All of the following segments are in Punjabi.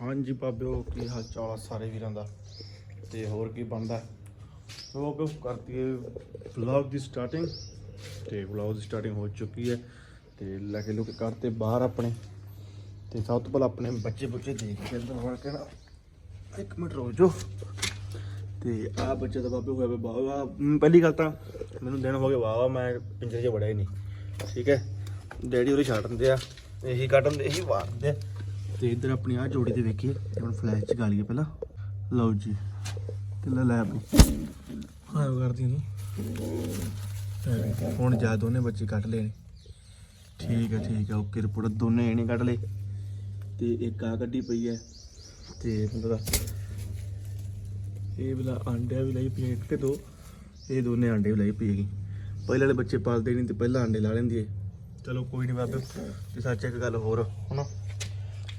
ਹਾਂਜੀ ਬਾਬਿਓ ਕੀ ਹਾਲ ਚਾਲ ਆ ਸਾਰੇ ਵੀਰਾਂ ਦਾ? ਤੇ ਹੋਰ ਕੀ ਬਣਦਾ? ਸੋ ਬਾਬਿਓ ਕਰਤੀ ਵਲੌਗ ਦੀ ਸਟਾਰਟਿੰਗ ਤੇ ਵਲੌਗ ਦੀ ਸਟਾਰਟਿੰਗ ਹੋ ਚੁੱਕੀ ਹੈ ਤੇ ਲਗੇ ਲੋਕ ਕਰਤੇ ਬਾਹਰ ਆਪਣੇ। ਤੇ ਸਭ ਤੋਂ ਪਹਿਲਾਂ ਆਪਣੇ ਬੱਚੇ ਬੁੱਚੇ ਦੇਖ ਕੇ ਅੰਦਰ ਵੜ ਕੇ ਨਾ ਇੱਕ ਮਿੰਟ ਰੋ ਜੋ ਤੇ ਆ ਬੱਚੇ ਦਾ ਬਾਬੇ ਹੋਇਆ ਵਾ ਪਹਿਲੀ ਗੱਲ ਤਾਂ ਮੈਨੂੰ ਦਿਨ ਹੋ ਗਏ ਵਾਵਾ ਮੈਂ ਪਿੰਜਰੇ 'ਚ ਵੜਿਆ ਹੀ ਨਹੀਂ। ਠੀਕ ਹੈ? ਡੈਡੀ ਉਹਦੇ ਛੱਡ ਦਿੰਦੇ ਆ, ਇਹੀ ਕੱਢ ਦਿੰਦੇ, ਇਹੀ ਵਾਰ ਦਿੰਦੇ ਆ। ਤੇ ਇੱਧਰ ਆਪਣੀ ਆ ਜੋੜੀ ਤੇ ਵੇਖੀਏ ਤੇ ਹੁਣ ਫਲੈਸ਼ ਚ ਗਾਲੀਏ ਪਹਿਲਾਂ। ਲਓ ਜੀ ਤੇ ਲੈ ਲੈ ਆਪਣੀ ਹਾਂ ਕਰਦੀ ਨੂੰ ਹੁਣ ਜਾ ਦੋਨੇ ਬੱਚੇ ਕੱਢ ਲੈਣੇ ਠੀਕ ਹੈ ਠੀਕ ਹੈ ਓਕੇ, ਰਿਪੋਰਟ ਦੋਨੇ ਇਹਨੇ ਕੱਢ ਲਏ। ਤੇ ਇੱਕ ਆ ਕੱਢੀ ਪਈ ਹੈ, ਤੇ ਮਤਲਬ ਇਹ ਵਾਲਾ ਆਂਡਿਆਂ ਵੀ ਲਈ ਪਈ ਇੱਕ ਤੇ ਦੋ। ਇਹ ਦੋਨੇ ਆਂਡੇ ਵੀ ਲਈ ਪਈ ਹੈਗੀ। ਪਹਿਲੇ ਵਾਲੇ ਬੱਚੇ ਪਾਲਦੇ ਨਹੀਂ ਤੇ ਪਹਿਲਾਂ ਆਂਡੇ ਲਾ ਲੈਂਦੀ ਏ ਚਲੋ ਕੋਈ ਨਹੀਂ ਬਾਬੇ, ਤੇ ਸੱਚ ਇੱਕ ਗੱਲ ਹੋਰ ਹਨਾ?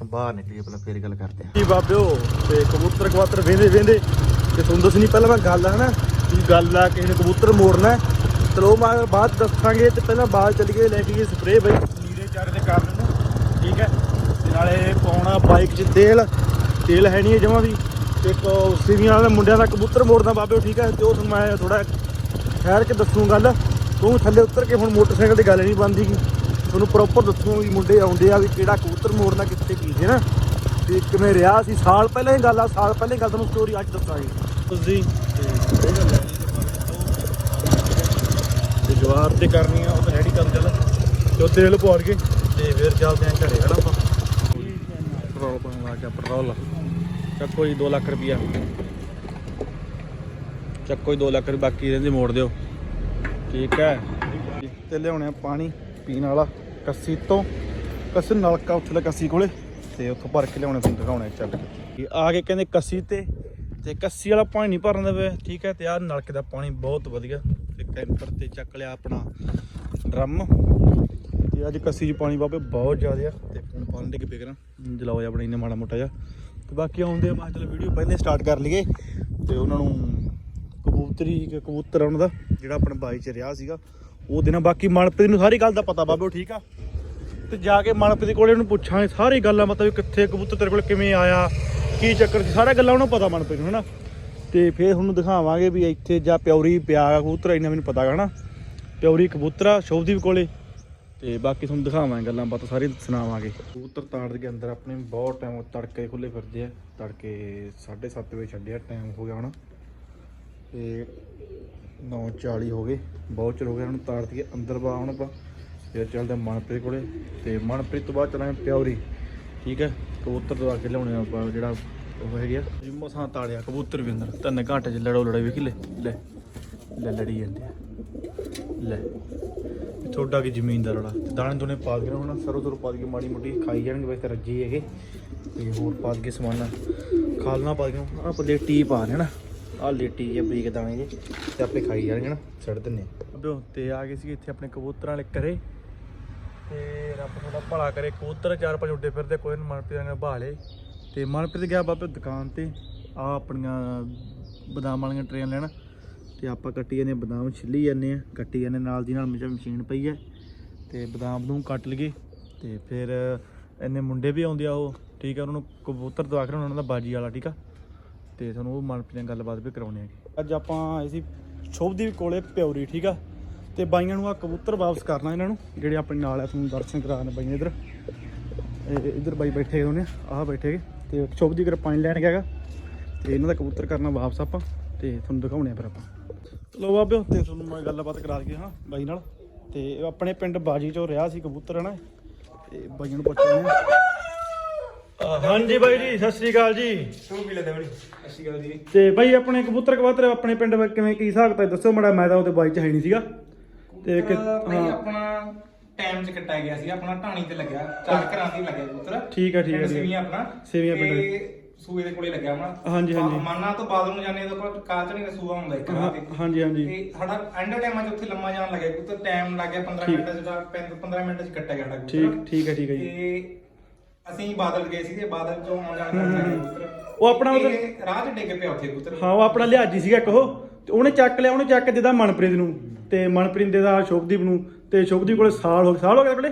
ਬਾਹਰ ਨਿਕਲੀਏ ਪਹਿਲਾਂ ਫੇਰ ਗੱਲ ਕਰਦੇ ਆ ਕੀ ਬਾਬਿਓ, ਤੇ ਕਬੂਤਰ ਕਬੂਤਰ ਵੇਂਦੇ ਵੇਂਦੇ, ਤੇ ਤੁਹਾਨੂੰ ਦੱਸਣੀ ਪਹਿਲਾਂ ਮੈਂ ਗੱਲ ਹੈ ਨਾ ਕੀ ਗੱਲ ਆ ਕਿਸੇ ਨੇ ਕਬੂਤਰ ਮੋੜਨਾ ਚਲੋ ਮੈਂ ਬਾਅਦ ਦੱਸਾਂਗੇ, ਤੇ ਪਹਿਲਾਂ ਬਾਹਰ ਚੱਲ ਕੇ ਲੈ ਕੇ ਗਏ ਸਪਰੇਅ ਬਈ ਨੀਰੇ ਚਾਰੇ ਦੇ ਕਾਰਨ ਦਿੰਦੇ ਠੀਕ ਹੈ? ਤੇ ਨਾਲੇ ਪਾਉਣਾ ਬਾਈਕ 'ਚ ਤੇਲ ਤੇਲ ਹੈ ਨਹੀਂ ਜਮਾ ਵੀ। ਤੇ ਇੱਕ ਸਿਵੀਆਂ ਵਾਲੇ ਮੁੰਡਿਆਂ ਦਾ ਕਬੂਤਰ ਮੋੜਦਾ ਬਾਬਿਓ, ਠੀਕ ਹੈ? ਤੇ ਉਹ ਤੁਹਾਨੂੰ ਮੈਂ ਥੋੜਾ ਠਹਿਰ ਕੇ ਦੱਸੂ ਗੱਲ। ਤੂੰ ਥੱਲੇ ਉਤਰ ਕੇ ਹੁਣ ਮੋਟਰਸਾਈਕਲ ਦੀ ਗੱਲ ਨਹੀਂ ਬਣਦੀ ਤੁਹਾਨੂੰ ਪ੍ਰੋਪਰ ਦੱਸੂ ਵੀ ਮੁੰਡੇ ਆਉਂਦੇ ਆ ਵੀ ਕਿਹੜਾ ਕਬੂਤਰ ਮੋੜਨਾ ਕਿੱਥੇ ਕੀ ਹੈ ਨਾ। ਤੇ ਕਿਵੇਂ ਰਿਹਾ ਸੀ? ਸਾਲ ਪਹਿਲਾਂ ਹੀ ਗੱਲ ਆ ਸਾਲ ਪਹਿਲਾਂ ਹੀ ਗੱਲ ਤੁਹਾਨੂੰ ਸਟੋਰੀ ਅੱਜ ਦੱਸਾਂਗੇ। ਤੁਸੀਂ ਤੇ ਜਵਾਬ ਤੇ ਕਰਨੀ ਆ ਉਹ ਤਾਂ ਰੈਡੀ ਕਰਨ ਚੱਲ। ਤੇ ਉਹ ਤੇਲ ਪਵਾ ਕੇ ਤੇ ਫਿਰ ਚੱਲਦੇ ਆਂ ਘਰੇ ਹਨਾ ਆਪਾਂ? ਪੈਟਰੋਲ ਪਾਉਣ ਲੱਗ ਗਿਆ ਪੈਟਰੋਲ। ਚੱਕੋ ਜੀ 2 ਲੱਖ ਰੁਪਿਆ ਚੱਕੋ ਜੀ 2 ਲੱਖ ਰੁਪਏ ਬਾਕੀ ਰਹਿੰਦੇ ਮੋੜ ਦਿਓ। ਠੀਕ ਹੈ। ਤੇ ਲਿਆਉਣੇ ਆ ਪਾਣੀ। ਪੀਣ ਵਾਲਾ ਕੱਸੀ ਤੋਂ, ਕੱਸੀ ਨਲਕਾ ਉੱਥੇ ਦਾ ਕੱਸੀ ਕੋਲੇ ਤੇ ਉੱਥੋਂ ਭਰ ਕੇ ਲਿਆਉਣੇ ਤੁਹਾਨੂੰ ਦਿਖਾਉਣੇ ਚੱਲ। ਕੇ ਆ ਕੇ ਕਹਿੰਦੇ ਕੱਸੀ ਤੇ ਤੇ ਕੱਸੀ ਵਾਲਾ ਪਾਣੀ ਨਹੀਂ ਭਰਨ ਦੇਵੇ ਠੀਕ ਹੈ, ਤੇ ਆਹ ਨਲਕੇ ਦਾ ਪਾਣੀ ਬਹੁਤ ਵਧੀਆ ਤੇ ਕੈਂਪਰ ਤੇ ਚੱਕ ਲਿਆ ਆਪਣਾ ਡਰਮ। ਤੇ ਅੱਜ ਕੱਸੀ 'ਚ ਪਾਣੀ ਬਾਬੇ ਬਹੁਤ ਜ਼ਿਆਦਾ ਆ, ਤੇ ਹੁਣ ਪਾਣੀ ਦੇ ਕੇ ਬੇਕਰਾਂ ਜਲਾਓ ਆਪਣਾ ਇੰਨਾ ਮਾੜਾ ਮੋਟਾ ਜਿਹਾ। ਤੇ ਬਾਕੀ ਆਉਂਦੇ ਆ, ਮੈਂ ਕਿਹਾ ਚਲੋ ਵੀਡੀਓ ਪਹਿਲੇ ਸਟਾਰਟ ਕਰ ਲਈਏ, ਤੇ ਉਹਨਾਂ ਨੂੰ ਕਬੂਤਰੀ, ਕਬੂਤਰ ਉਹਨਾਂ ਦਾ, ਜਿਹੜਾ ਆਪਣੇ ਬਾਈ ਚ ਰਿਹਾ ਸੀਗਾ ਉਹ ਦਿਨਾਂ ਬਾਕੀ ਮਨਪ੍ਰੀਤ ਨੂੰ ਸਾਰੀ ਗੱਲ ਦਾ ਪਤਾ ਬਾਬੇ ਠੀਕ ਆ? ਤੇ ਜਾ ਕੇ ਮਨਪ੍ਰੀਤ ਕੋਲੇ ਉਹਨੂੰ ਪੁੱਛਾਂਗੇ, ਸਾਰੀ ਗੱਲਾਂ ਮਤਲਬ ਵੀ ਕਿੱਥੇ, ਕਬੂਤਰ ਤੇਰੇ ਕੋਲ ਕਿਵੇਂ ਆਇਆ, ਕੀ ਚੱਕਰ ਸੀ, ਸਾਰਾ ਗੱਲਾਂ ਉਹਨੂੰ ਪਤਾ ਮਨਪ੍ਰੀਤ ਨੂੰ, ਹਨਾ? ਤੇ ਫੇਰ ਤੁਹਾਨੂੰ ਦਿਖਾਵਾਂਗੇ ਵੀ ਇੱਥੇ ਜਾਂ ਪਿਉਰੀ ਪਿਆ ਕਬੂਤਰ ਇਹਨਾਂ ਮੈਨੂੰ ਪਤਾ ਗਾ, ਹਨਾ? ਪਿਉਰੀ ਕਬੂਤਰਾ ਸ਼ੋਭਦੀਪ ਕੋਲੇ। ਤੇ ਬਾਕੀ ਤੁਹਾਨੂੰ ਦਿਖਾਵਾਂਗੇ ਗੱਲਾਂ ਬਾਤਾਂ, ਸਾਰੀ ਸੁਣਾਵਾਂਗੇ। ਕਬੂਤਰ ਤਾੜ ਦੇ ਅੰਦਰ ਆਪਣੇ ਬਹੁਤ ਟਾਈਮ ਤੜਕੇ ਖੁੱਲੇ ਫਿਰਦੇ ਆ, ਤੜਕੇ 7:30 ਵਜੇ ਛੱਡਿਆ ਟਾਈਮ ਹੋ ਗਿਆ ਹੁਣ। ਤੇ 9:40 ਹੋ ਗਏ, ਬਹੁਤ ਚਿਰ ਹੋ ਗਿਆ ਹੁਣ ਤਾੜ ਅੰਦਰ ਬਾ ਹੁਣ ਆਪਾਂ, ਫਿਰ ਚੱਲਦੇ ਹਾਂ ਮਨਪ੍ਰੀਤ ਕੋਲੇ, ਤੇ ਮਨਪ੍ਰੀਤ ਤੋਂ ਬਾਅਦ ਚਲਾਂਗੇ ਪਿਉਰੀ ਠੀਕ ਹੈ? ਕਬੂਤਰ ਦਵਾ ਕੇ ਲਿਆਉਣੇ ਆਪਾਂ, ਜਿਹੜਾ ਉਹ ਹੈਗੀ ਆ, ਜਿੰਮੋ ਸਾਂ ਤਾੜਿਆ ਕਬੂਤਰ ਵੀ ਅੰਦਰ, ਤਿੰਨ ਘੰਟੇ ਚ ਲੜੋ ਲੜੇ ਵੇਖ, ਲੈ ਲੈ ਲੈ ਲੜੀ ਜਾਂਦੇ ਆ, ਲੈ ਇਹ ਤੁਹਾਡਾ ਕੀ ਜ਼ਮੀਨ ਦਾ ਰੌਲਾ, ਤੇ ਦਾਣੇ ਦੋਨੇ ਪਾ ਕੇ ਹੁਣ ਸਰੋਂ ਸਰੋਂ ਪਾ ਕੇ ਮਾੜੀ ਮੋਟੀ ਖਾਈ ਜਾਣਗੇ, ਵੈਸੇ ਰੱਜੀ ਹੈਗੇ, ਤੇ ਹੋਰ ਪਾ ਕੇ ਸਮਾਨਾ ਖਾਲਣਾ ਪਾ ਕੇ ਆ ਪੱਲੇ ਟੀ ਪਾ ਲੈਣਾ ਆ ਲੇਟੀ ਜੇ ਬਰੀਕ ਦਾਣੇ ਜੇ ਤੇ ਆਪੇ ਖਾਈ ਜਾਣਗੇ ਨਾ ਛੱਡ ਦਿੰਨੇ ਅਬਿਓ ਤੇ ਆ ਗਏ ਸੀ ਇੱਥੇ ਆਪਣੇ ਕਬੂਤਰਾਂ ਵਾਲੇ ਕਰੇ ਤੇ ਰੱਬ ਤੁਹਾਡਾ ਭਲਾ ਕਰੇ, ਕਬੂਤਰ ਚਾਰ ਪੰਜ ਉੱਡੇ ਫਿਰਦੇ, ਕੋਈ ਮਨਪ੍ਰੀਤ ਨੇ ਭਾਲੇ ਤੇ ਮਨਪ੍ਰੀਤ ਗਿਆ ਬਾਬੇ ਦੁਕਾਨ ਤੇ, ਆ ਆਪਣੀਆਂ ਬਦਾਮ ਵਾਲੀਆਂ ਟਰੇਆਂ ਲੈਣ। ਤੇ ਆਪਾਂ ਕੱਟੀ ਜਾਂਦੇ ਹਾਂ ਬਦਾਮ, ਛਿੱਲੀ ਜਾਂਦੇ ਆ, ਕੱਟੀ ਜਾਂਦੇ ਨਾਲ ਦੀ ਨਾਲ ਮੇਰਾ ਮਸ਼ੀਨ ਪਈ ਹੈ ਤੇ ਬਦਾਮ ਨੂੰ ਕੱਟ ਲਈਏ, ਤੇ ਫਿਰ ਇੰਨੇ ਮੁੰਡੇ ਵੀ ਆਉਂਦੇ ਆ ਉਹ, ਠੀਕ ਆ, ਉਹਨਾਂ ਨੂੰ ਕਬੂਤਰ ਦਵਾ ਕੇ ਉਹਨਾਂ ਦਾ ਬਾਜੀ ਵਾਲਾ, ਠੀਕ ਆ? ਤੇ ਤੁਹਾਨੂੰ ਉਹ ਮਨਪ੍ਰੀਤ ਨਾਲ ਗੱਲਬਾਤ ਵੀ ਕਰਾਉਣੀ ਹੈਗੀ। ਅੱਜ ਆਪਾਂ ਆਏ ਸੀ ਸ਼ੋਭਦੀਪ ਕੋਲੇ ਪਿਉਰੀ ਠੀਕ ਆ? ਤੇ ਬਾਈਆਂ ਨੂੰ ਆ ਕਬੂਤਰ ਵਾਪਸ ਕਰਨਾ ਇਹਨਾਂ ਨੂੰ, ਜਿਹੜੇ ਆਪਣੇ ਨਾਲ ਆ, ਤੁਹਾਨੂੰ ਦਰਸ਼ਨ ਕਰਾਉਣ ਬਾਈਆਂ ਇਧਰ। ਇਧਰ ਬਾਈ ਬੈਠੇ ਹੋਣੇ ਆਹ ਬੈਠੇ ਹੈਗੇ। ਤੇ ਸ਼ੋਭਦੀਪ ਕਰ ਪਾਣੀ ਲੈਣ ਗਿਆ ਗਾ ਤੇ ਇਹਨਾਂ ਦਾ ਕਬੂਤਰ ਕਰਨਾ ਵਾਪਸ ਆਪਾਂ, ਤੇ ਤੁਹਾਨੂੰ ਦਿਖਾਉਣੇ ਆ ਫਿਰ ਆਪਾਂ। ਲੋ ਬਾਬਿਓ, ਤੇ ਤੁਹਾਨੂੰ ਮੈਂ ਗੱਲਬਾਤ ਕਰਾ ਕੇ ਹਾਂ, ਬਾਈ ਨਾਲ। ਤੇ ਆਪਣੇ ਪਿੰਡ ਬਾਜੀ ਚੋਂ ਰਿਹਾ ਸੀ ਕਬੂਤਰ, ਹਨਾ? ਤੇ ਬਾਈਆਂ ਨੂੰ ਪੁੱਛਦੇ ਆ। ਅਹ ਹਾਂਜੀ ਬਾਈ ਜੀ ਸਤਿ ਸ੍ਰੀ ਅਕਾਲ ਜੀ। ਤੂੰ ਵੀ ਲੈਦਾ ਬੜੀ ਅੱਛੀ ਗੱਲ ਜੀ। ਤੇ ਬਾਈ ਆਪਣੇ ਕਬੂਤਰ ਕਬੂਤਰ ਆਪਣੇ ਪਿੰਡ ਵਿੱਚ ਕਿਵੇਂ ਕੀ ਹਿਸਾਬ ਤਾਂ ਦੱਸੋ ਮੜਾ ਮੈਂ ਤਾਂ ਉਹਦੇ ਬਾਈ ਚ ਹੈ ਨਹੀਂ ਸੀਗਾ। ਤੇ ਕਿ ਹਾਂ। ਆਪਣਾ ਟਾਈਮ ਚ ਕੱਟਿਆ ਗਿਆ ਸੀ ਆਪਣਾ ਢਾਣੀ ਤੇ ਲੱਗਿਆ ਚਾਰ ਘਰਾਂ ਦੀ ਲੱਗਿਆ ਕਬੂਤਰ। ਠੀਕ ਆ ਠੀਕ ਆ ਪਿੰਡ ਠੀਕ ਆ। ਸਿਵੀਆਂ ਆਪਣਾ। ਸਿਵੀਆਂ ਪਿੰਡ। ਤੇ ਸੂਏ ਦੇ ਕੋਲੇ ਲੱਗਿਆ ਆਪਣਾ। ਹਾਂਜੀ, ਹਾਂਜੀ। ਮਾਨਾ ਤੋਂ ਬਾਦਲ ਨੂੰ ਜਾਣੇ ਦਾ ਕਾਲਚਣੀ ਦਾ ਸੂਆ ਹੁੰਦਾ ਇੱਕ ਰਾਹ ਹਾਂ, ਤੇ ਹਾਂਜੀ ਹਾਂਜੀ। ਤੇ ਸਾਡਾ ਐਂਡ ਟਾਈਮਾਂ ਚ ਉੱਥੇ ਲੰਮਾ ਜਾਣ ਲੱਗਿਆ। ਕਬੂਤਰ ਟਾਈਮ ਲੱਗ ਗਿਆ 15 ਠੀਕ। ਮਿੰਟ ਚ ਦਾ 15 ਮਿੰਟ ਚ ਕੱਟਿਆ ਗਿਆ ਸਾਡਾ ਠੀਕ ਕਬੂਤਰ। ਠੀਕ ਹੈ ਠੀਕ ਹੈ ਜੀ। ਤੇ ਅਸੀਂ ਬਾਦਲ ਗਏ ਸੀਗੇ ਬਾਦਲ ਚੋਂ ਆਉਣ ਜਾਣ ਕਰਦਾ ਕਬੂਤਰ ਉਹ ਆਪਣਾ ਇਹ ਰਾਹ ਚ ਡਿੱਗ ਪਿਆ ਉੱਥੇ ਕਬੂਤਰ ਹਾਂ ਉਹ ਆਪਣਾ ਲਿਹਾਜੀ ਸੀਗਾ ਇੱਕ ਉਹ। ਤੇ ਉਹਨੇ ਚੱਕ ਲਿਆ ਉਹਨੇ ਚੱਕ ਕੇ ਦਿੱਤਾ ਮਨਪ੍ਰੀਤ ਨੂੰ। ਤੇ ਮਨਪ੍ਰੀਤ ਦੇ ਦਾ ਸ਼ੋਭਦੀਪ ਨੂੰ। ਤੇ ਸ਼ੋਭਦੀਪ ਕੋਲੇ ਸਾਲ ਹੋ ਗਿਆ ਸਾਲ ਹੋ ਗਿਆ ਕੋਲੇ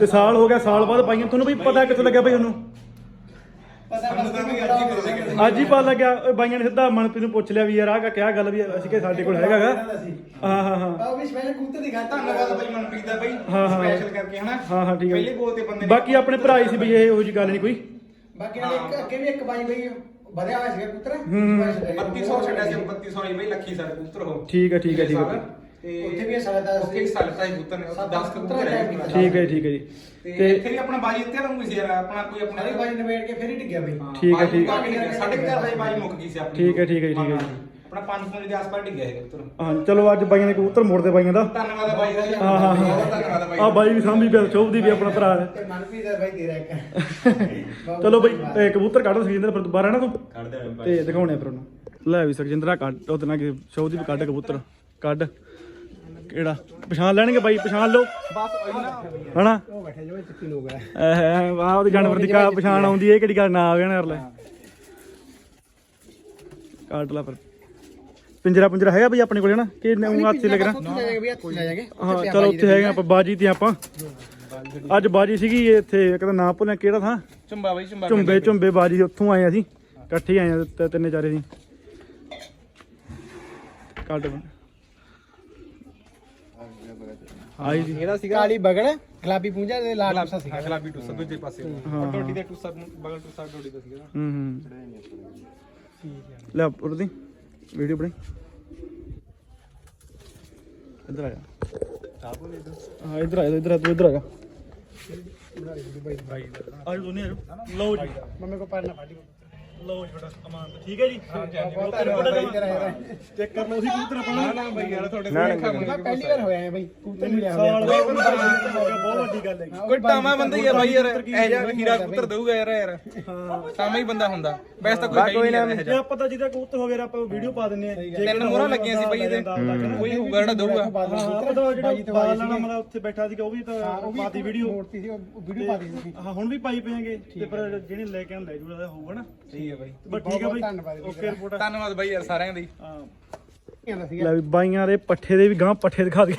ਤੇ ਸਾਲ ਹੋ ਗਿਆ ਸਾਲ ਬਾਅਦ ਪਾਈਆਂ। ਤੁਹਾਨੂੰ ਵੀ ਪਤਾ ਕਿੱਥੋਂ ਲੱਗਿਆ ਬਈ ਉਹਨੂੰ? ਅੱਜ ਹੀ ਪਤਾ ਲੱਗਿਆ। ਹੀ ਓਏ ਬਾਈਆਂ ਨੇ ਸਿੱਧਾ ਮਨਪ੍ਰੀਤ ਨੂੰ ਪੁੱਛ ਲਿਆ ਵੀ ਯਾਰ ਆਹ ਕਿਆ ਗੱਲ ਵੀ ਅਸੀਂ ਕਿ ਸਾਡੇ ਕੋਲ ਹੈਗਾਗਾ ਹਾਂ ਹਾਂ ਹਾਂ। ਬਾਬੂ ਸਪੈਸ਼ਲ ਕਬੂਤਰ ਦੀ ਗੱਲ ਧੰਨਵਾਦ ਬਾਈ ਮਨਪ੍ਰੀਤ ਦਾ ਬਾਈ ਹਾਂ, ਹਾਂ। ਸਪੈਸ਼ਲ ਕਰਕੇ ਹਨਾ? ਹਾਂ ਹਾਂ ਠੀਕ ਹੈ। ਪਹਿਲੇ ਬੋਲ ਤੇ ਬੰਦੇ ਨੇ ਬਾਕੀ ਆਪਣੇ ਭਰਾ ਹੀ ਸੀ ਵੀ ਇਹ ਉਹੋ ਜੀ ਗੱਲ ਨਹੀਂ ਕੋਈ। ਬਾਕੀ ਨਾਲ ਇੱਕ ਅੱਗੇ ਵੀ ਇੱਕ ਬਾਈ ਬਈ ਵਧਿਆ ਹੋਇਆ ਸੀਗਾ ਕਬੂਤਰ ਹੂੰ। 3200 ਛੱਡਿਆ ਸੀ 3200 ਨਹੀਂ ਬਾਈ ਲੱਖੀ ਸਰ ਕਬੂਤਰ ਹੋ ਠੀਕ ਹੈ ਠੀਕ ਹੈ ਠੀਕ ਹੈ। ਤੇ ਉੱਥੇ ਵੀ ਦਸ ਉੱਥੇ ਵੀ ਸਾਡਾ ਤਾਂ ਕਬੂਤਰ ਨੇ ਸੱਤ 10 ਕਬੂਤਰ ਹੈ। ਹੈ ਠੀਕ ਹੈ ਠੀਕ ਹੈ ਜੀ। ਤੇ ਇੱਥੇ ਵੀ ਆਪਣਾ ਬਾਜੀ ਇੱਥੇ ਲਾਉਂਗੀ ਸੀ ਯਾਰ ਆਪਣਾ ਕੋਈ ਆਪਣਾ ਸਾਰੀ ਬਾਈ ਨਵੇੜ ਕੇ ਫਿਰ ਹੀ ਡਿੱਗਿਆ ਬਈ। ਠੀਕ ਹੈ, ਠੀਕ ਹੈ। ਸਾਡੇ ਘਰ ਦਾ ਬਾਜੀ ਮੁੱਕ ਗਈ ਸੀ ਆਪਣੀ। ਠੀਕ ਹੈ, ਠੀਕ ਹੈ, ਠੀਕ ਹੈ। ਆਪਣਾ 500 ਦੇ ਆਸ-ਪਾਸ ਡਿੱਗਿਆ ਹੈ ਕਬੂਤਰ। ਹਾਂ ਚਲੋ ਅੱਜ ਬਾਈਆਂ ਨੇ ਕਬੂਤਰ ਮੋੜਦੇ ਬਾਈਆਂ ਦਾ। ਧੰਨਵਾਦ ਬਾਈ ਦਾ ਜੀ। ਹਾਂ ਹਾਂ ਬਹੁਤ ਧੰਨਵਾਦ ਬਾਈ ਹਾਂ ਆ ਬਾਈ ਵੀ ਸਾਂਭੀ ਪਿਆ ਸ਼ੋਭਦੀ ਵੀ ਆਪਣਾ ਭਰਾ ਹੈ। ਤੇ ਮਨਪ੍ਰੀਤ ਦਾ ਬਾਈ ਤੇਰਾ ਇੱਕ। ਚਲੋ ਬਈ ਇਹ ਕਬੂਤਰ ਕੱਢ ਸੁਖਜਿੰਦਰ ਫਿਰ ਦੁਬਾਰਾ ਨਾ ਤੂੰ? ਕੱਢ ਦੇ ਤੇ ਦਿਖਾਉਣੇ ਫਿਰ ਉਹਨੂੰ। ਲੈ ਵੀ ਸੁਖਜਿੰਦਰਾ ਕੱਢ ਉਹਦੇ ਨਾਲ ਕਿ ਸ਼ੋਭਦੀ ਵੀ ਕੱਢ ਕਬੂਤਰ। ਕੱਢ। ਕਿਹੜਾ? ਪਛਾਣ ਲੈਣਗੇ ਬਾਈ ਪਛਾਣ ਲਓ। ਬਸ ਉਹੀ ਨਾ ਹਨਾ? ਉਹ ਬੈਠੇ ਜੋ ਚਿੱਟੀ ਲੋਕ ਹੈ ਐ ਵਾਹ ਉਹਦੇ ਜਾਨਵਰ ਦੀ ਕਾ ਪਛਾਣ ਆਉਂਦੀ ਹੈ ਇਹ ਕਿਹੜੀ ਗੱਲ ਨਾ ਆ ਗਿਆ ਨਾ ਯਾਰ ਲੈ ਕੱਢ ਲਾ ਫਿਰ ਪਿੰਜਰਾ ਪਿੰਜਰਾ ਹੈਗਾ ਬਈ ਆਪਣੇ ਕੋਲ ਹਨਾ? ਕਿ ਉਹ ਹੱਥ 'ਚ ਲੱਗਣਾ? ਉੱਥੇ ਲੈ ਜਾਗੇ ਵੀ ਹੱਥ ਲੈ ਜਾਗੇ। ਹਾਂ ਚਲੋ ਉੱਥੇ ਹੈਗੇ ਆਪਾਂ ਬਾਜੀ ਤੇ ਆਪਾਂ। ਅੱਜ ਬਾਜੀ ਸੀਗੀ ਇੱਥੇ ਇੱਕ ਤਾਂ ਨਾਂ ਭੁੱਲਿਆ ਕਿਹੜਾ ਥਾਂ? ਚੁੰਬਾ ਬਾਈ ਚੁੰਬਾ ਝੁੰਬੇ ਝੁੰਬੇ ਬਾਜੀ ਸੀ, ਉੱਥੋਂ ਆਏ ਅਸੀਂ। ਇਕੱਠੇ ਹੀ ਆਏ ਆ ਤੇ ਤਿੰਨੇ ਚਾਰੇ ਸੀ ਕੱਢ ਬਣ ਆਈ ਜੀ ਇਹਦਾ ਸੀਗਾ ਕਾਲੀ ਬਗੜ ਗੁਲਾਬੀ ਪੂੰਝਾ ਦੇ ਲਾਲ ਟੁੱਸਾ ਸੀਗਾ। ਗੁਲਾਬੀ ਟੂਸਾ ਦੂਜੇ ਪਾਸੇ। ਹਾਂ। ਟੋਟੀ ਦੇ ਟੂਸਾ ਬਗਲ ਟੂਸਾ ਟੋਟੀ ਦਾ ਸੀਗਾ ਹੂੰ ਹੂੰ। ਲੈ ਉਰਦੀ। ਵੀਡੀਓ ਬਣੀ ਇੱਧਰ ਆ ਜਾ। ਹਾਂ ਇੱਧਰ ਆ ਜਾ ਇੱਧਰ ਆ ਤੂੰ ਇੱਧਰ ਆ ਜਾ। ਆਜੋ ਦੋਨੇ ਆਜੋ ਲਓ ਜੀ। ਮੰਮੀ ਕੋ ਪੜਨਾ ਫਾੜੀ ਲਓ ਜੀ ਬੜਾ ਅਮਾਨ ਠੀਕ ਹੈ ਜੀ? ਚੈੱਕ ਕਰ ਲਓ ਤੁਸੀਂ ਕਬੂਤਰ ਆਪਣਾ ਨਾ। ਨਾ ਬਾਈ ਯਾਰ ਤੁਹਾਡੇ ਕੋਲ ਖਾਵਾਂਗੇ ਮੈਂ ਪਹਿਲੀ ਵਾਰ ਹੋਇਆ ਹੈ ਬਾਈ ਕਬੂਤਰ ਮਿਲਿਆ ਸਾਲ ਹੋਇਆ ਬਹੁਤ ਵੱਡੀ ਗੱਲ ਹੈ ਕੋਈ ਟਾਮਾ ਬੰਦਾ ਹੀ ਆ ਬਾਈ ਯਾਰ ਇਹ ਜਿਹਾ ਹੀਰਾ ਪੁੱਤਰ ਦਊਗਾ ਯਾਰ ਯਾਰ। ਟਾਮਾ ਹੀ ਬੰਦਾ ਹੁੰਦਾ। ਵੈਸੇ ਤਾਂ ਕੋਈ ਕੋਈ ਨਾ ਜੇ ਆਪਾਂ ਤਾਂ ਜਿਹਦਾ ਕਬੂਤਰ ਹੋ ਗਿਆ ਆਪਾਂ ਵੀਡੀਓ ਪਾ ਦਿੰਨੇ ਆ ਜੇ ਤਿੰਨ ਮੋਹਰਾਂ ਲੱਗੀਆਂ ਸੀ ਬਾਈ ਇਹਦੇ। ਕੋਈ ਹੋਊਗਾ ਜਿਹੜਾ ਦਊਗਾ। ਹਾਂ ਜਿਹੜਾ ਬਾਲ ਵਾਲਾ ਮਤਲਬ ਉੱਥੇ ਬੈਠਾ ਸੀਗਾ ਉਹ ਵੀ ਤਾਂ ਪਾਤੀ ਵੀਡੀਓ। ਮੋੜਤੀ ਸੀ ਉਹ ਵੀਡੀਓ ਪਾ ਦਿੱਤੀ ਸੀ। ਹਾਂ ਹੁਣ ਵੀ ਪਾਈ ਪਏਗੇ ਤੇ ਪਰ ਜਿਹਨੇ ਲੈ ਕੇ ਆਉਣ ਲੈ ਜੂਗਾ ਹੋਊਗਾ ਨਾ। ਠੀਕ ਹੈ ਬਾਈ। ਬਸ ਠੀਕ ਹੈ ਬਹੁਤ ਬਈ। ਧੰਨਵਾਦ ਜੀ ਓਕੇ ਰਿਪੋਰਟ ਧੰਨਵਾਦ ਬਾਈ ਯਾਰ ਸਾਰਿਆਂ ਦੀ ਹਾਂ। ਕਹਿੰਦਾ ਸੀਗਾ। ਲੈ ਵੀ ਬਾਈਆਂ ਦੇ ਪੱਠੇ ਦੇ ਵੀ ਗਾਂ ਪੱਠੇ ਦਿਖਾ ਦੇ।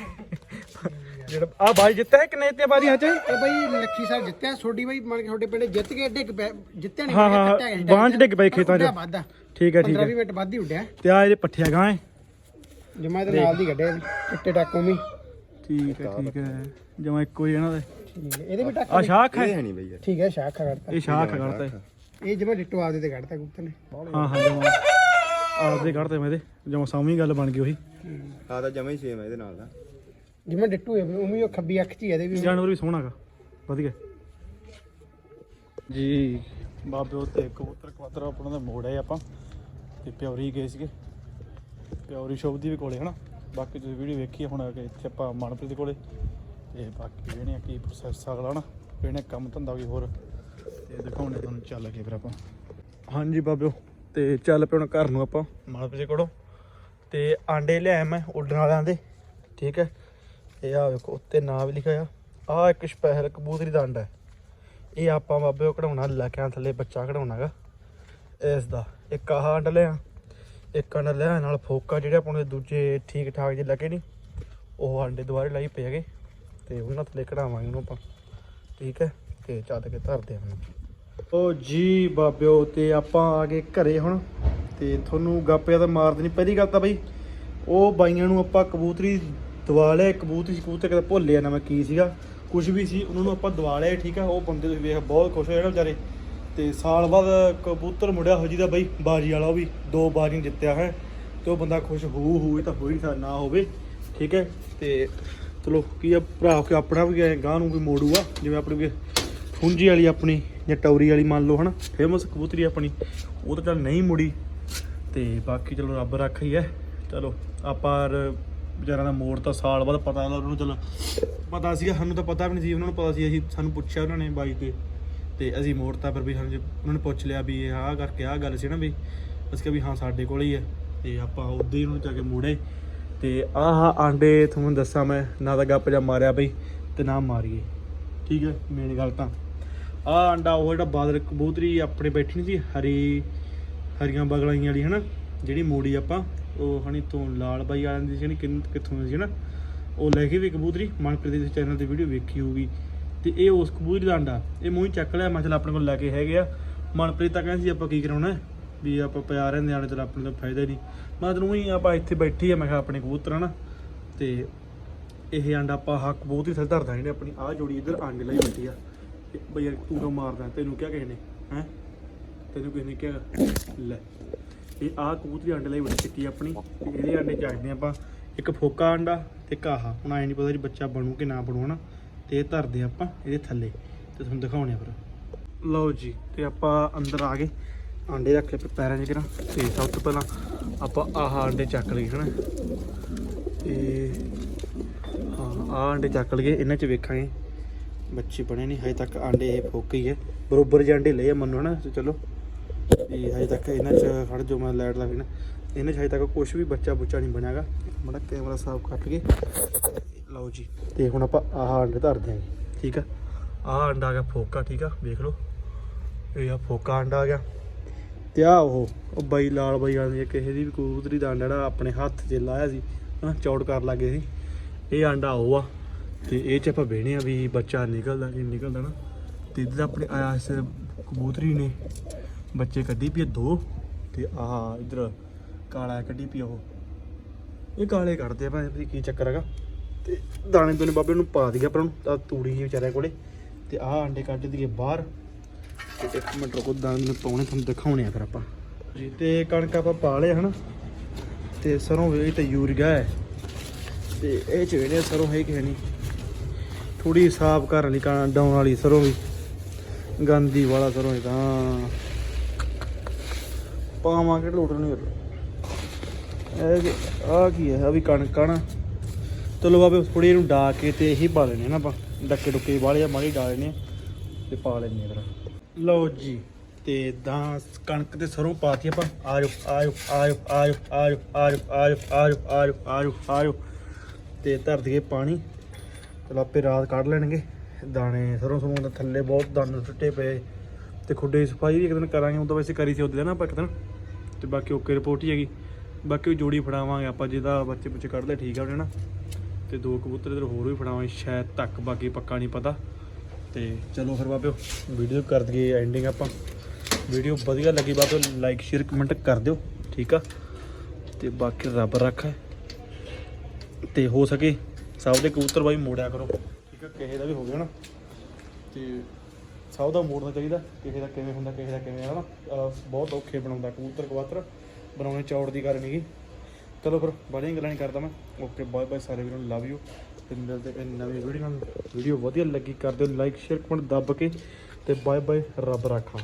ਜਿਹੜਾ ਆ ਬਾਈ ਜਿੱਤਿਆ ਕਿੰਨੇ ਤੇ ਬਾਦੀਆਂ ਚ? ਇਹ ਬਾਈ ਲੱਖੀ ਸਾਹਿਬ ਜਿੱਤਿਆ। ਛੋਡੀ ਬਾਈ ਮੰਨ ਕੇ ਤੁਹਾਡੇ ਪਿੰਡ ਜਿੱਤ ਕੇ ਡਿੱਗ ਪਿਆ ਜਿੱਤਿਆ ਨਹੀਂ ਹਾਂ, ਹਾਂ, ਬਾਂਹ 'ਚ ਡਿੱਗ ਪਏ ਖੇਤਾਂ 'ਚ। ਵਾਧਾ। ਠੀਕ ਹੈ ਠੀਕ 15 ਹੈ 20 ਮਿੰਟ ਵੱਧ ਹੀ ਉੱਡਿਆ। ਤੇ ਆ ਇਹਦੇ ਪੱਠੇ ਗਾਂ ਹੈ ਜਮਾ ਇਹਦੇ ਨਾਲ ਦੀ ਕੱਢਿਆ ਚਿੱਟੇ ਟਾਕੋਂ ਵੀ ਠੀਕ ਹੈ ਠੀਕ ਹੈ ਜਮਾ ਇੱਕੋ ਹੀ ਇਹਨਾਂ ਦੇ। ਇਹਦੇ ਵੀ ਟਾਕਾ ਆ ਸ਼ਾਖ ਹੈ? ਇਹ ਨਹੀਂ ਬਈ ਠੀਕ ਹੈ ਸ਼ਾਖ ਕੱਢਤਾ ਇਹ ਸ਼ਾਖ ਕੱਢਤਾ ਹੈ। ਇਹ ਜਮਾ ਡਿੱਟੋ ਆਪਦੇ ਤੇ ਕੱਢਤਾ ਕਬੂਤਰ ਨੇ। ਹਾਂ ਹਾਂ ਜਮਾ। ਆਪਦੇ ਕੱਢਤੇ ਮੈਂ ਇਹਦੇ। ਜਮਾ ਸਾਹਮਣੀ ਗੱਲ ਬਣ ਗਈ ਉਹੀ। ਆ ਤਾਂ ਜਮਾ ਹੀ ਸੇਮ ਹੈ ਇਹਦੇ ਨਾਲ ਦਾ ਜਿਵੇਂ ਡਿੱਟੂ ਹੈ ਉਵੇਂ ਉਹ ਖੱਬੀ ਅੱਖ 'ਚ ਹੀ ਇਹਦੇ ਵੀ। ਜਾਨਵਰ ਵੀ ਸੋਹਣਾ ਗਾ। ਵਧੀਆ। ਜੀ ਬਾਬੇ ਉੱਤੇ ਕਬੂਤਰ ਕਵਾਤਰ ਆਪਣਾ ਦਾ ਮੋੜ ਹੈ ਆਪਾਂ। ਤੇ ਪਿਉਰੀ ਗਏ ਸੀਗੇ। ਪਿਉਰੀ ਸ਼ੋਪ ਦੀ ਵੀ ਕੋਲੇ ਹਨਾ? ਬਾਕੀ ਤੁਸੀਂ ਵੀਡੀਓ ਵੇਖੀ ਹੁਣ ਆ ਕੇ ਇੱਥੇ ਆਪਾਂ ਮਨਪ੍ਰੀਤ ਕੋਲੇ। ਤੇ ਬਾਕੀ ਵੇਣੇ ਕੀ ਪ੍ਰੋਸੈਸ ਅਗਲਾ ਨਾ ਵੇਣੇ ਕੰਮ ਧੰਦਾ ਵੀ ਹੋਰ। ਤੇ ਦਿਖਾਉਣੇ ਤੁਹਾਨੂੰ ਚੱਲ ਕੇ ਫਿਰ ਆਪਾਂ। ਹਾਂਜੀ ਬਾਬਿਓ ਤੇ ਚੱਲ ਹੁਣ ਘਰ ਨੂੰ ਆਪਾਂ। ਦੇ ਕੋਲੋਂ ਤੇ ਆਂਡੇ ਲਿਆਇਆ ਮੈਂ ਉੱਡਣ ਵਾਲਿਆਂ ਦੇ ਠੀਕ ਹੈ? ਇਹ ਆ ਵੇਖੋ ਉੱਤੇ ਨਾਂ ਵੀ ਲਿਖਿਆ ਆ। ਆ ਇੱਕ ਸਪੈਸ਼ਲ ਕਬੂਤਰੀ ਦਾ ਅੰਡਾ ਹੈ। ਇਹ ਆਪਾਂ ਬਾਬੇ ਕਢਾਉਣਾ ਲੱਕਿਆਂ ਥੱਲੇ ਬੱਚਾ ਕਢਾਉਣਾਗਾ। ਇਸ ਦਾ। ਇੱਕ ਆਹ ਅੰਡਾ ਲਿਆ ਇੱਕ ਅੰਡਾ ਲਿਆ ਨਾਲ ਫੋਕਾ ਜਿਹੜੇ ਆਪਾਂ ਨੂੰ ਦੂਜੇ ਠੀਕ ਠਾਕ ਜਿਹੇ ਲੱਗੇ ਨਹੀਂ ਉਹ ਅੰਡੇ ਦੁਬਾਰੇ ਲਾਈ ਪਏ ਹੈਗੇ। ਤੇ ਉਹਨਾਂ ਥੱਲੇ ਕਢਾਵਾਂਗੇ ਉਹਨੂੰ ਆਪਾਂ ਠੀਕ ਹੈ? ਤੇ ਚੱਲ ਕੇ ਧਰਦੇ ਹਾਂ ਓ ਜੀ ਬਾਬਿਓ, ਤੇ ਆਪਾਂ ਆ ਗਏ ਘਰੇ ਹੁਣ। ਤੇ ਤੁਹਾਨੂੰ ਗਾਪਿਆ ਤਾਂ ਮਾਰ ਦੇਣੀ ਪਹਿਲੀ ਗੱਲ ਤਾਂ ਬਈ, ਉਹ ਬਾਈਆਂ ਨੂੰ ਆਪਾਂ ਕਬੂਤਰੀ ਦਵਾ ਲਿਆ ਕਬੂਤਰੀ ਕਬੂਤਰ ਕਿਤੇ ਭੁੱਲਿਆ ਨਾ ਮੈਂ ਕੀ ਸੀਗਾ। ਕੁਝ ਵੀ ਸੀ, ਉਹਨਾਂ ਨੂੰ ਆਪਾਂ ਦਵਾ ਲਿਆ, ਠੀਕ ਆ? ਉਹ ਬੰਦੇ ਤੁਸੀਂ ਵੇਖ, ਬਹੁਤ ਖੁਸ਼ ਹੋਏ ਨਾ ਵਿਚਾਰੇ। ਤੇ ਸਾਲ ਬਾਅਦ ਕਬੂਤਰ ਮੁੜਿਆ ਹੋ ਜਿਹਦਾ ਬਈ, ਬਾਜੀ ਵਾਲਾ ਉਹ ਵੀ, ਦੋ ਬਾਜ਼ੀਆਂ ਜਿੱਤਿਆ ਹੈ। ਤੇ ਉਹ ਬੰਦਾ ਖੁਸ਼ ਹੋ ਹੋਏ ਤਾਂ ਹੋਈ ਨਾ ਹੋਵੇ, ਠੀਕ ਹੈ? ਤੇ ਚਲੋ, ਕੀ ਆ, ਭਰਾ ਆਪਣਾ ਵੀ ਗਾਂ ਨੂੰ ਕੋਈ ਮੋੜੂਗਾ ਜਿਵੇਂ ਆਪਣੀ ਕੋਈ ਫੁੰਜੀ ਵਾਲੀ ਆਪਣੀ। ਜਾਂ ਟੌਰੀ ਵਾਲੀ ਮੰਨ ਲਓ, ਹਨਾ? ਫੇਮਸ ਕਬੂਤਰੀ ਆਪਣੀ। ਉਹ ਤਾਂ ਚੱਲ ਨਹੀਂ ਮੁੜੀ। ਤੇ ਬਾਕੀ ਚਲੋ ਰੱਬ ਰੱਖ ਹੀ ਹੈ। ਚਲੋ, ਆਪਾਂ ਰ- ਵਿਚਾਰਿਆਂ ਦਾ ਮੋੜ ਤਾਂ ਸਾਲ ਬਾਅਦ ਪਤਾ ਲੱਗਾ ਉਹਨੂੰ ਚਲੋ ਪਤਾ ਸੀਗਾ, ਸਾਨੂੰ ਤਾਂ ਪਤਾ ਵੀ ਨਹੀਂ ਸੀ, ਉਹਨਾਂ ਨੂੰ ਪਤਾ ਸੀ, ਅਸੀਂ ਸਾਨੂੰ ਪੁੱਛਿਆ ਉਹਨਾਂ ਨੇ ਬਾਈ ਤੇ। ਤੇ ਅਸੀਂ ਮੋੜਤਾ ਪਰ ਵੀ ਸਾਨੂੰ ਉਹਨਾਂ ਨੇ ਪੁੱਛ ਲਿਆ ਵੀ ਇਹ ਆਹ ਕਰਕੇ ਆਹ ਗੱਲ ਸੀ ਨਾ ਵੀ, ਅਸੀਂ ਕਿਹਾ ਵੀ ਹਾਂ, ਸਾਡੇ ਕੋਲ ਹੀ ਹੈ। ਤੇ ਆਪਾਂ ਉਦੋਂ ਹੀ ਉਹਨੂੰ ਜਾ ਕੇ ਮੋੜੇ। ਤੇ ਆਹ ਆਂਡੇ ਤੁਹਾਨੂੰ ਦੱਸਾਂ ਮੈਂ, ਨਾ ਤਾਂ ਗੱਪ ਜਾਂ ਮਾਰਿਆ ਬਈ, ਤੇ ਨਾ ਮਾਰੀਏ। ਠੀਕ ਹੈ ਮੇਨ ਗੱਲ ਤਾਂ। ਆਹ ਆਂਡਾ ਉਹ ਜਿਹੜਾ ਬਾਦਲ ਕਬੂਤਰੀ ਆਪਣੇ ਬੈਠੀ ਨਹੀਂ ਸੀ ਹਰੀ, ਹਰੀਆਂ ਬਗਲਾਈਆਂ ਵਾਲੀ, ਹਨਾ? ਜਿਹੜੀ ਮੋੜੀ ਆਪਾਂ, ਉਹ ਹਣੀ ਤੋਂ ਲਾਲ ਬਾਈ ਵਾਲਿਆਂ ਦੀ ਸੀ ਹਨੀ ਕਿੱਥੋਂ ਦੀ ਸੀ ਨਾ ਉਹ ਲੈ ਕੇ ਵੀ ਕਬੂਤਰੀ, ਮਨਪ੍ਰੀਤ ਦੇ ਚੈਨਲ ਤੇ ਵੀਡੀਓ ਵੇਖੀ ਹੋਊਗੀ। ਤੇ ਇਹ ਉਸ ਕਬੂਤਰੀ ਦਾ ਅੰਡਾ, ਇਹ ਮੂੰਹ ਹੀ ਚੱਕ ਲਿਆ, ਮੈਂ ਚਲ ਆਪਣੇ ਕੋਲ ਲੈ ਕੇ ਹੈਗੇ ਆ। ਮਨਪ੍ਰੀਤ ਤਾਂ ਕਹਿੰਦੀ ਸੀ ਆਪਾਂ ਕੀ ਕਰਾਉਣਾ ਵੀ ਆਪਾਂ ਪਿਆ ਰਹਿੰਦੇ ਆਣੇ ਤੇ ਆਪਣੇ ਤੋਂ ਫਾਇਦਾ ਹੀ ਨਹੀਂ। ਮੈਂ ਤੈਨੂੰ ਹੀ ਆਪਾਂ ਇੱਥੇ ਬੈਠੀ ਆ, ਮੈਂ ਕਿਹਾ ਆਪਣੇ ਕਬੂਤਰ ਹਨਾ ਤੇ ਇਹ ਅੰਡਾ ਆਪਾਂ ਹੱਕ ਬਹੁਤ ਹੀ ਥਲ ਧਰਦਾ, ਇਹਨੇ ਆਪਣੀ ਆਹ ਜੋੜੀ ਇੱਧਰ ਆਂਡੇ ਲਈ ਬੈਠੀ ਆ। ਤੇ ਬਈ ਯਾਰ ਤੂੰ ਕਿਉਂ ਮਾਰਦਾ? ਤੈਨੂੰ ਕਿਹਾ ਕਿਸੇ ਨੇ, ਹੈ? ਤੈਨੂੰ ਕਿਸੇ ਨੇ ਕਿਹਾ? ਲੈ, ਇਹ ਆਹ ਕਬੂਤਰੀ ਆਂਡੇ ਲਈ ਬੜੀ ਚਿੱਟੀ ਆਪਣੀ, ਤੇ ਇਹਦੇ ਆਂਡੇ ਚੱਕਦੇ ਆਪਾਂ ਇੱਕ ਫੋਕਾ ਆਂਡਾ ਤੇ ਇੱਕ ਆਹ। ਹੁਣ ਐ ਨਹੀਂ ਪਤਾ ਜੀ ਬੱਚਾ ਬਣੂ ਕਿ ਨਾ ਬਣੂ, ਹਨਾ? ਤੇ ਇਹ ਧਰਦੇ ਆਪਾਂ ਇਹਦੇ ਥੱਲੇ, ਤੇ ਤੁਹਾਨੂੰ ਦਿਖਾਉਣੇ ਆ ਫਿਰ। ਲਓ ਜੀ, ਤੇ ਆਪਾਂ ਅੰਦਰ ਆ ਗਏ। ਆਂਡੇ ਰੱਖ ਲਏ ਪੈਰਾਂ 'ਚ ਕਰਾਂ ਤੇ ਸਭ ਤੋਂ ਪਹਿਲਾਂ ਆਪਾਂ ਆਹ ਆਂਡੇ ਚੱਕ ਲਏ ਹਨਾ? ਤੇ ਹਾਂ, ਆਹ ਆਂਡੇ ਚੱਕ ਲਏ ਇਹਨਾਂ 'ਚ ਵੇਖਾਂਗੇ। ਬੱਚੇ ਬਣੇ ਨਹੀਂ ਹਜੇ ਤੱਕ ਆਂਡੇ ਇਹ ਫੋਕੇ ਹੀ ਹੈ ਬਰੋਬਰ ਜਿਹੇ ਆਂਡੇ ਲਏ ਆ ਮੰਨੋ ਹਨਾ ਚਲੋ। ਤੇ ਹਜੇ ਤੱਕ ਇਹਨਾਂ 'ਚ ਖੜ ਜੋ ਮੈਂ ਲਾਈਟ ਲਾ ਕੇ ਨਾ ਇਹਨਾਂ 'ਚ ਹਜੇ ਤੱਕ ਕੁਝ ਵੀ ਬੱਚਾ ਬੁੱਚਾ ਨਹੀਂ ਬਣਿਆਗਾ। ਮੜਾ ਕੈਮਰਾ ਸਾਫ਼ ਕੱਟ ਕੇ, ਲਓ ਜੀ। ਤੇ ਹੁਣ ਆਪਾਂ ਆਹ ਅੰਡੇ ਧਰ ਦਿਆਂਗੇ ਠੀਕ ਆ? ਆਹ ਆਂਡਾ ਆ ਗਿਆ ਫੋਕਾ, ਠੀਕ ਆ? ਵੇਖ ਲਓ। ਇਹ ਆ ਫੋਕਾ ਆਂਡਾ ਆ ਗਿਆ। ਤੇ ਆ ਉਹ ਉਹ ਬਾਈ, ਲਾਲ ਬਾਈ ਵਾਲੀ ਕਿਸੇ ਦੀ ਵੀ ਕਬੂਤਰੀ ਦਾ ਆਂਡਾ ਜਿਹੜਾ ਆਪਣੇ ਹੱਥ 'ਚ ਲਾਇਆ ਸੀ, ਹਨਾ, ਚੌੜ ਕਰ ਲੱਗੇ ਸੀ। ਇਹ ਆਂਡਾ ਉਹ ਆ। ਤੇ ਇਹ 'ਚ ਆਪਾਂ ਵੇਹਣੇ ਆ ਵੀ ਬੱਚਾ ਨਿਕਲਦਾ ਕਿ ਨਿਕਲਦਾ ਨਾ। ਤੇ ਇੱਧਰ ਆਪਣੇ ਆਇਆ ਇਸ ਕਬੂਤਰੀ ਨੇ ਬੱਚੇ ਕੱਢੀ ਪਈ ਦੋ, ਤੇ ਆਹ ਇੱਧਰ ਕਾਲਾ ਕੱਢੀ ਪਈ ਉਹ। ਇਹ ਕਾਲੇ ਕੱਢਦੇ ਆ ਭਾਵੇਂ ਕੀ ਚੱਕਰ ਹੈਗਾ। ਤੇ ਦਾਣੇ ਦੋਨੇ ਬਾਬੇ ਨੂੰ ਪਾ ਦਈਏ ਆਪਾਂ ਨੂੰ ਤੂੜੀ ਜੀ ਵਿਚਾਰਿਆਂ ਕੋਲੇ। ਤੇ ਆਹ ਅੰਡੇ ਕੱਢ ਦਈਏ ਬਾਹਰ। ਤੇ ਇੱਕ ਮਿੰਟ ਰੁਕੋ, ਦਾਣੇ ਨੂੰ ਪਾਉਣੇ, ਤੁਹਾਨੂੰ ਦਿਖਾਉਣੇ ਆ ਫਿਰ ਆਪਾਂ। ਜੀ ਤੇ ਕਣਕ ਆਪਾਂ ਪਾ ਲਿਆ, ਹਨਾ। ਤੇ ਸਰੋਂ ਵੀ ਤੇ ਯੂਰੀਆ ਹੈ। ਤੇ ਇਹ ਚ ਵੇਨੇ ਸਰੋਂ ਹੈ ਕਿ ਨਹੀਂ। ਥੋੜੀ ਸਾਫ਼ ਕਰਨ ਲਈ ਕਾਂ ਡਾਉਣ ਵਾਲੀ ਸਰੋਂ ਵੀ ਗੰਦੀ ਵਾਲਾ ਸਰੋਂ ਇਹ ਤਾਂ ਪਾਵਾਂਗੇ ਲੋਟ ਨਹੀਂ ਇਹ ਆ ਕੀ ਹੈ ਆ ਵੀ ਕਣਕ ਆ ਨਾ ਚਲੋ ਬਾਬੇ ਥੋੜੀ ਇਹਨੂੰ ਡਾ ਕੇ ਤੇ ਇਹੀ ਪਾ ਲੈਣੇ ਨਾ ਆਪਾਂ ਡੱਕੇ ਡੁੱਕੇ ਵਾਲੇ ਮਾੜੀ ਡਾ ਲੈਣੇ ਆ ਤੇ ਪਾ ਲੈਣੇ ਫਿਰ ਲਓ ਜੀ ਤੇ ਤਾਂ ਕਣਕ ਤੇ ਸਰੋਂ ਪਾਤੀ ਆਪਾਂ ਆ ਜਾਓ ਆ ਜਾਓ ਆ ਜਾਓ ਆ ਜਾਓ ਆ ਜਾਓ ਆ ਤੇ ਧਰ ਦਈਏ ਪਾਣੀ ਚਲੋ ਆਪੇ ਰਾਤ ਕੱਢ ਲੈਣਗੇ। ਦਾਣੇ ਸਰੋਂ ਸਰੋਂ ਦੇ ਥੱਲੇ ਬਹੁਤ ਦਾਣੇ ਟੁੱਟੇ ਪਏ। ਤੇ ਖੁੱਡੇ ਦੀ ਸਫ਼ਾਈ ਵੀ ਇੱਕ ਦਿਨ ਕਰਾਂਗੇ ਉਹ ਤਾਂ ਵੈਸੇ ਕਰੀ ਸੀ ਉਹਦੇ ਨਾ ਆਪਾਂ ਇੱਕ ਦਿਨ। ਤੇ ਬਾਕੀ ਓਕੇ ਰਿਪੋਰਟ ਹੀ ਹੈਗੀ। ਬਾਕੀ ਉਹ ਜੋੜੀ ਫੜਾਵਾਂਗੇ ਆਪਾਂ, ਜਿਹਦਾ ਬੱਚੇ ਬੱਚੇ ਕੱਢ ਕੱਢਦੇ ਠੀਕ ਆ ਉਹਨੇ ਨਾ। ਤੇ ਦੋ ਕਬੂਤਰ ਇਧਰ ਹੋਰ ਵੀ ਫੜਾਵਾਂਗੇ, ਸ਼ਾਇਦ ਤੱਕ ਬਾਕੀ ਪੱਕਾ ਨਹੀਂ ਪਤਾ। ਤੇ ਚਲੋ ਫਿਰ ਬਾਬਿਓ ਵੀਡੀਓ ਕਰ ਦਈਏ ਐਂਡਿੰਗ ਆਪਾਂ। ਵੀਡੀਓ ਵਧੀਆ ਲੱਗੀ ਬਾਬਿਓ ਲਾਈਕ ਸ਼ੇਅਰ ਕਮੈਂਟ ਕਰ ਦਿਓ, ਠੀਕ ਆ। ਤੇ ਬਾਕੀ ਰੱਬ ਰੱਖਾ। ਤੇ ਹੋ ਸਕੇ ਸਭ ਦੇ ਕਬੂਤਰ ਬਾਈ ਮੋੜਿਆ ਕਰੋ। ਠੀਕ ਹੈ ਕਿਸੇ ਦਾ ਵੀ ਹੋ ਗਿਆ ਨਾ। ਤੇ ਸਭ ਦਾ ਮੋੜਨਾ ਚਾਹੀਦਾ, ਕਿਸੇ ਦਾ ਕਿਵੇਂ ਹੁੰਦਾ, ਕਿਸੇ ਦਾ ਕਿਵੇਂ ਹੈ ਨਾ ਬਹੁਤ ਔਖੇ ਬਣਾਉਂਦਾ ਕਬੂਤਰ ਕਵਾਤਰ ਬਣਾਉਣੇ ਚੌੜ ਦੀ ਗੱਲ ਨਹੀਂਗੀ ਚਲੋ ਫਿਰ ਬੜੀਆਂ ਗੱਲਾਂ ਨਹੀਂ ਕਰਦਾ ਮੈਂ। ਓਕੇ, ਬਾਏ ਬਾਏ ਸਾਰੇ ਵੀਰਾਂ ਨੂੰ ਲਵ ਯੂ ਤੇ ਮਿਲਦੇ ਹਾਂ ਨਵੀਂ ਵੀਡੀਓ ਨਾਲ। ਵੀਡੀਓ ਵਧੀਆ ਲੱਗੀ, ਕਰ ਦਿਓ ਲਾਈਕ ਸ਼ੇਅਰ ਕਮੈਂਟ ਦੱਬ ਕੇ। ਤੇ ਬਾਏ ਬਾਏ, ਰੱਬ ਰਾਖਾ।